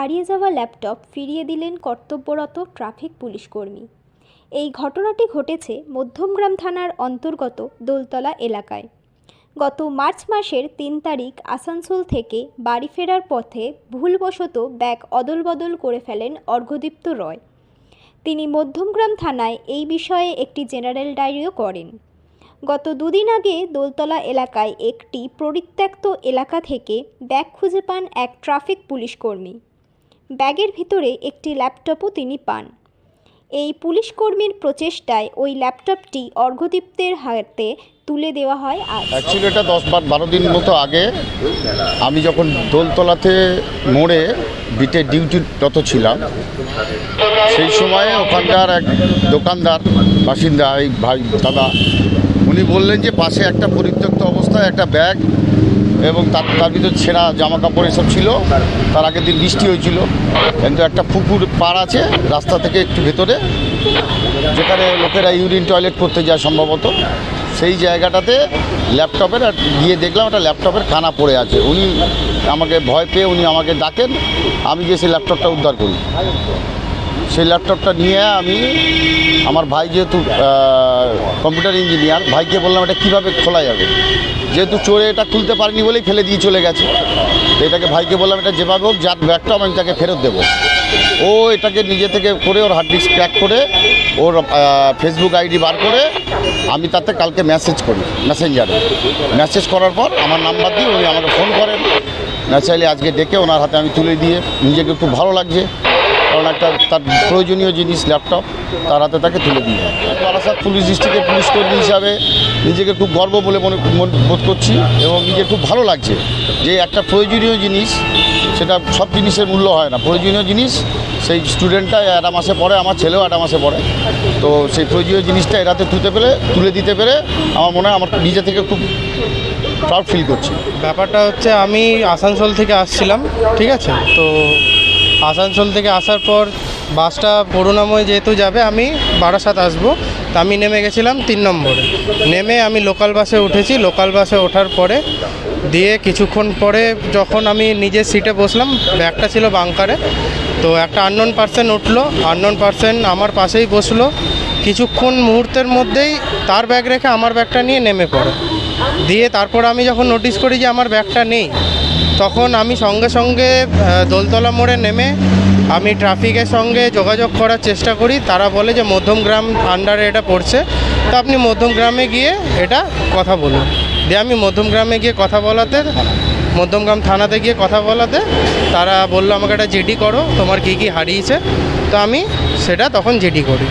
হারিয়ে যাওয়া ল্যাপটপ ফিরিয়ে দিলেন কর্তব্যরত ট্রাফিক পুলিশকর্মী এই ঘটনাটি ঘটেছে মধ্যমগ্রাম থানার অন্তর্গত দোলতলা এলাকায়। গত মার্চ মাসের তিন তারিখ আসানসোল থেকে বাড়ি ফেরার পথে ভুলবশত ব্যাগ অদলবদল করে ফেলেন অর্ঘদীপ্ত রয়। তিনি মধ্যমগ্রাম থানায় এই বিষয়ে একটি জেনারেল ডায়েরিও করেন। গত দুদিন আগে দোলতলা এলাকায় একটি পরিত্যক্ত এলাকা থেকে ব্যাগ খুঁজে পান এক ট্রাফিক পুলিশ কর্মী। ব্যাগের ভিতরে একটি ল্যাপটপও তিনি পান। এই পুলিশ কর্মীর প্রচেষ্টায় ওই ল্যাপটপটি অর্ঘদীপ্তের হাতে তুলে দেওয়া হয় আজ। অ্যাকচুয়ালি এটা দশ বার বারো দিন মতো আগে আমি যখন দোলতলাতে মোড়ে বিটে ডিউটিরত ছিলাম, সেই সময়ে ওখানকার এক দোকানদার, বাসিন্দা, এই ভাই, দাদা, উনি বললেন যে পাশে একটা পরিত্যক্ত অবস্থায় একটা ব্যাগ এবং তার তার ভিতর ছেঁড়া জামা কাপড় এসব ছিল। তার আগের দিন বৃষ্টি হয়েছিল। কিন্তু একটা পুকুর পাড় আছে রাস্তা থেকে একটু ভেতরে, যেখানে লোকেরা ইউরিন টয়লেট করতে যায় সম্ভবত। সেই জায়গাটাতে ল্যাপটপের গিয়ে দেখলাম একটা ল্যাপটপের খানা পড়ে আছে। উনি আমাকে ভয় পেয়ে উনি আমাকে ডাকেন, আমি গিয়ে সেই ল্যাপটপটা উদ্ধার করি। সেই ল্যাপটপটা নিয়ে আমি আমার ভাই যেহেতু কম্পিউটার ইঞ্জিনিয়ার, ভাইকে বললাম এটা কীভাবে খোলা যাবে? যেহেতু চোরে এটা খুলতে পারেনি বলেই ফেলে দিয়ে চলে গেছে। তো এটাকে ভাইকে বললাম, এটা যেভাবে হোক যার ব্যাগটা আমি তাকে ফেরত দেবো। ও এটাকে নিজে থেকে করে ওর হার্ড ডিস্ক ক্র্যাক করে ওর ফেসবুক আইডি বার করে আমি তাতে কালকে মেসেজ করি মেসেঞ্জারে মেসেজ করার পর আমার নাম্বার দিয়ে উনি আমাকে ফোন করেন। ন্যাচারালি আজকে ডেকে ওনার হাতে আমি তুলে দিয়ে নিজেকে খুব ভালো লাগছে। কারণ একটা তার প্রয়োজনীয় জিনিস ল্যাপটপ তার হাতে তাকে তুলে দিয়ে। বারাসাত পুলিশ ডিস্ট্রিক্টের পুলিশ কর্মী হিসাবে নিজেকে খুব গর্ব বলে মনে বোধ করছি এবং নিজে খুব ভালো লাগছে যে একটা প্রয়োজনীয় জিনিস, সেটা সব জিনিসের মূল্য হয় না। প্রয়োজনীয় জিনিস, সেই স্টুডেন্টটা একটা মাসে পড়ে, আমার ছেলেও একটা মাসে পড়ে। তো সেই প্রয়োজনীয় জিনিসটা এরাতে তুলতে পেরে, তুলে দিতে পেরে আমার মনে হয় আমার নিজে থেকে খুব প্রাউড ফিল করছি। ব্যাপারটা হচ্ছে আমি আসানসোল থেকে আসছিলাম, ঠিক আছে? তো আসানসোল থেকে আসার পর বাসটা করুণাময় যেহেতু যাবে, আমি বারাসাত আসব। তা আমি নেমে গেছিলাম তিন নম্বরে। নেমে আমি লোকাল বাসে উঠেছি। লোকাল বাসে ওঠার পরে দিয়ে কিছুক্ষণ পরে যখন আমি নিজের সিটে বসলাম, ব্যাগটা ছিল বাংকারে, তো একটা আননোন পার্সন উঠল। আননোন পার্সন আমার পাশেই বসল। কিছুক্ষণ মুহূর্তের মধ্যেই তার ব্যাগ রেখে আমার ব্যাগটা নিয়ে নেমে পড়ে। দিয়ে তারপর আমি যখন নোটিস করি যে আমার ব্যাগটা নেই, তখন আমি সঙ্গে সঙ্গে দোলতলা মোড়ে নেমে আমি ট্রাফিকের সঙ্গে যোগাযোগ করার চেষ্টা করি। তারা বলে যে মধ্যমগ্রাম আন্ডারে এটা পড়ছে। তো আপনি মধ্যমগ্রামে গিয়ে এটা কথা বলুন। দিয়ে আমি মধ্যমগ্রামে গিয়ে কথা বলাতে, মধ্যমগ্রাম থানাতে গিয়ে কথা বলাতে তারা বলল, আমাকে একটা জিডি করো, তোমার কি কি হারিয়েছে? তো আমি সেটা তখন জিডি করি।